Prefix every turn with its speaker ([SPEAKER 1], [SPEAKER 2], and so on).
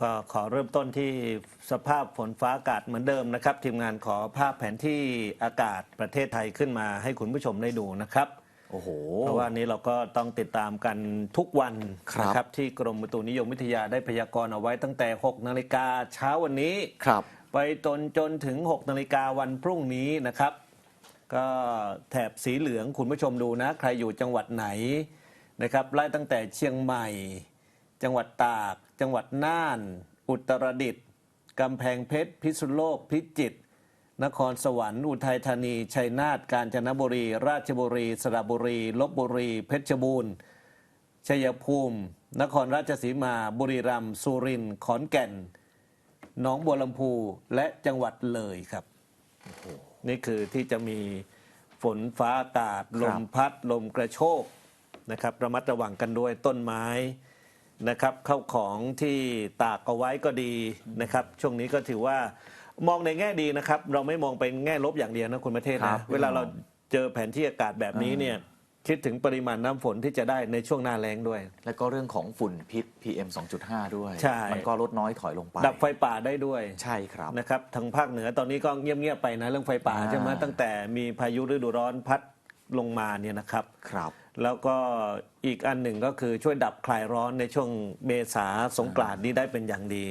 [SPEAKER 1] ก็ขอเริ่มต้นที่สภาพฝนฟ้าอากาศเหมือนเดิมนะครับ ทีมงานขอภาพแผนที่อากาศประเทศไทยขึ้นมาให้คุณผู้ชมได้ดูนะครับ
[SPEAKER 2] โอ้โห
[SPEAKER 1] เพราะว่านี้เราก็ต้องติดตามกันทุกวัน
[SPEAKER 2] ครับ
[SPEAKER 1] นะครับ ที่กรมอุตุนิยมวิทยาได้พยากรณ์เอาไว้ตั้งแต่ 6 นาฬิกาเช้าวันนี้
[SPEAKER 2] ครับ
[SPEAKER 1] ไปจนจนถึง 6 นาฬิกาวันพรุ่งนี้นะครับ ก็แถบสีเหลืองคุณผู้ชมดูนะ ใครอยู่จังหวัดไหนนะครับไล่ตั้งแต่เชียงใหม่ จังหวัดตาก จังหวัดน่าน อุตรดิตถ์กำแพงเพชร พิษณุโลก พิจิตร นครสวรรค์ อุทัยธานี ชัยนาท กาญจนบุรี ราชบุรี สระบุรี ลบบุรี เพชรบูรณ์ ชัยภูมิ นครราชสีมา บุรีรัมย์ สุรินทร์ ขอนแก่น หนองบัวลำพู และจังหวัดเลยครับ นี่คือที่จะมีฝนฟ้าอากาศ ลมพัด ลมกระโชกนะครับ ระมัดระวังกันด้วยต้นไม้ นะครับเข้าของที่ตากเอาไว้ก็ดีนะครับ ช่วงนี้ก็ถือว่ามองในแง่ดีนะครับ เราไม่มองเป็นแง่ลบอย่างเดียวนะคุณประเทศ
[SPEAKER 2] ครั
[SPEAKER 1] นะ
[SPEAKER 2] บ
[SPEAKER 1] เวลาเราเจอแผนที่อากาศแบบนี้เนี่ยคิดถึงปริมาณน้ำฝนที่จะได้ในช่วงหน้าแล้งด้วย
[SPEAKER 2] แล้วก็เรื่องของฝุ่นพิษ PM 2.5 ด้วย
[SPEAKER 1] ใช่
[SPEAKER 2] มันก็ลดน้อยถอยลงไป
[SPEAKER 1] ดับไฟป่าได้ด้วย
[SPEAKER 2] ใช่ครับ
[SPEAKER 1] นะครับทางภาคเหนือตอนนี้ก็เงียบๆไปนะเรื่องไฟป่า
[SPEAKER 2] อ่า
[SPEAKER 1] ใช่ไหมตั้งแต่มีพายุฤดูร้อนพัด ลงมาเนี่ยนะครับ
[SPEAKER 2] ครับ
[SPEAKER 1] แล้วก็อีกอันหนึ่งก็คือช่วยดับคลายร้อนในช่วงเมษาสงกรานต์นี้ได้เป็นอย่างดี